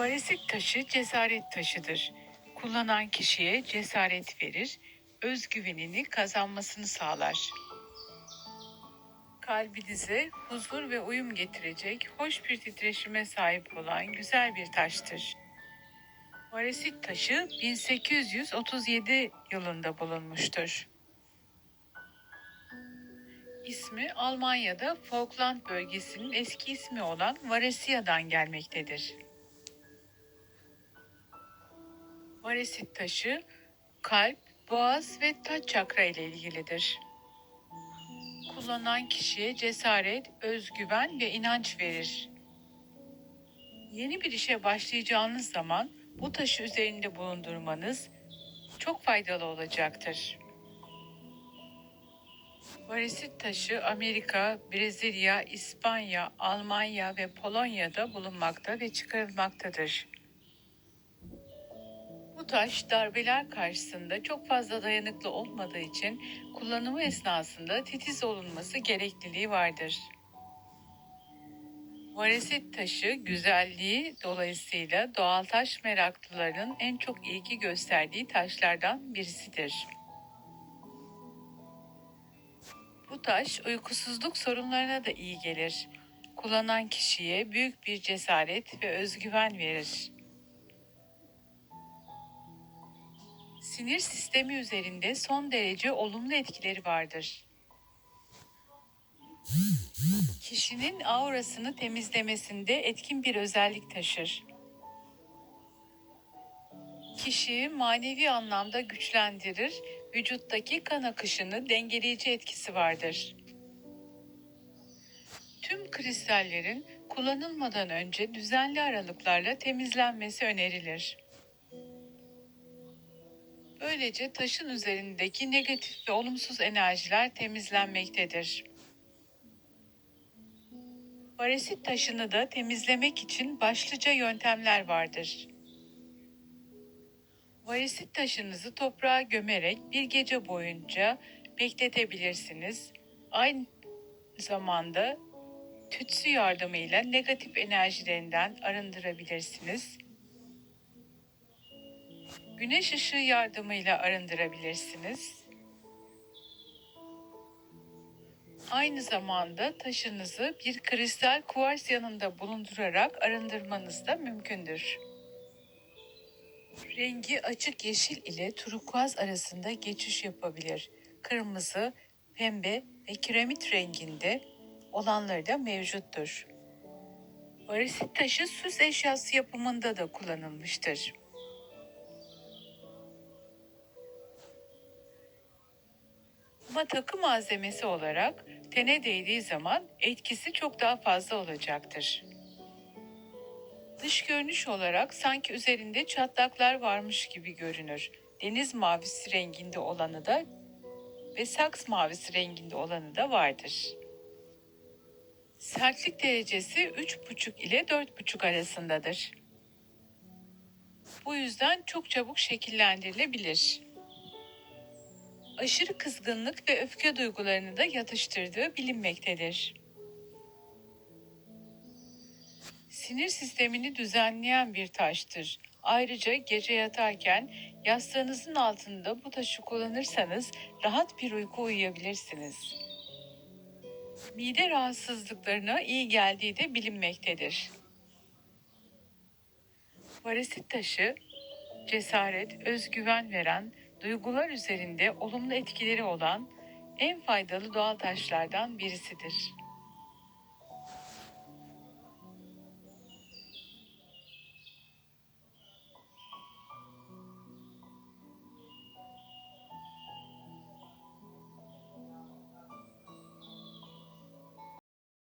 Varesit taşı cesaret taşıdır. Kullanan kişiye cesaret verir, özgüvenini kazanmasını sağlar. Kalbinize huzur ve uyum getirecek hoş bir titreşime sahip olan güzel bir taştır. Varesit taşı 1837 yılında bulunmuştur. İsmi Almanya'da Falkland bölgesinin eski ismi olan Varesia'dan gelmektedir. Varesit taşı kalp, boğaz ve taç çakra ile ilgilidir. Kullanan kişiye cesaret, özgüven ve inanç verir. Yeni bir işe başlayacağınız zaman bu taşı üzerinde bulundurmanız çok faydalı olacaktır. Varesit taşı Amerika, Brezilya, İspanya, Almanya ve Polonya'da bulunmakta ve çıkarılmaktadır. Bu taş darbeler karşısında çok fazla dayanıklı olmadığı için kullanımı esnasında titiz olunması gerekliliği vardır. Varesit taşı güzelliği dolayısıyla doğal taş meraklılarının en çok ilgi gösterdiği taşlardan birisidir. Bu taş uykusuzluk sorunlarına da iyi gelir. Kullanan kişiye büyük bir cesaret ve özgüven verir. Sinir sistemi üzerinde son derece olumlu etkileri vardır. Kişinin aurasını temizlemesinde etkin bir özellik taşır. Kişiyi manevi anlamda güçlendirir, vücuttaki kan akışını dengeleyici etkisi vardır. Tüm kristallerin kullanılmadan önce düzenli aralıklarla temizlenmesi önerilir. Böylece taşın üzerindeki negatif ve olumsuz enerjiler temizlenmektedir. Varesit taşını da temizlemek için başlıca yöntemler vardır. Varesit taşınızı toprağa gömerek bir gece boyunca bekletebilirsiniz. Aynı zamanda tütsü yardımıyla negatif enerjilerinden arındırabilirsiniz. Güneş ışığı yardımıyla arındırabilirsiniz. Aynı zamanda taşınızı bir kristal kuvars yanında bulundurarak arındırmanız da mümkündür. Rengi açık yeşil ile turkuaz arasında geçiş yapabilir. Kırmızı, pembe ve kiremit renginde olanları da mevcuttur. Varesit taşı süs eşyası yapımında da kullanılmıştır. Ama takı malzemesi olarak tene değdiği zaman etkisi çok daha fazla olacaktır. Dış görünüş olarak sanki üzerinde çatlaklar varmış gibi görünür. Deniz mavisi renginde olanı da ve saks mavisi renginde olanı da vardır. Sertlik derecesi 3,5 ile 4,5 arasındadır. Bu yüzden çok çabuk şekillendirilebilir. Aşırı kızgınlık ve öfke duygularını da yatıştırdığı bilinmektedir. Sinir sistemini düzenleyen bir taştır. Ayrıca gece yatarken yastığınızın altında bu taşı kullanırsanız rahat bir uyku uyuyabilirsiniz. Mide rahatsızlıklarına iyi geldiği de bilinmektedir. Varesit taşı cesaret, özgüven veren, duygular üzerinde olumlu etkileri olan en faydalı doğal taşlardan birisidir.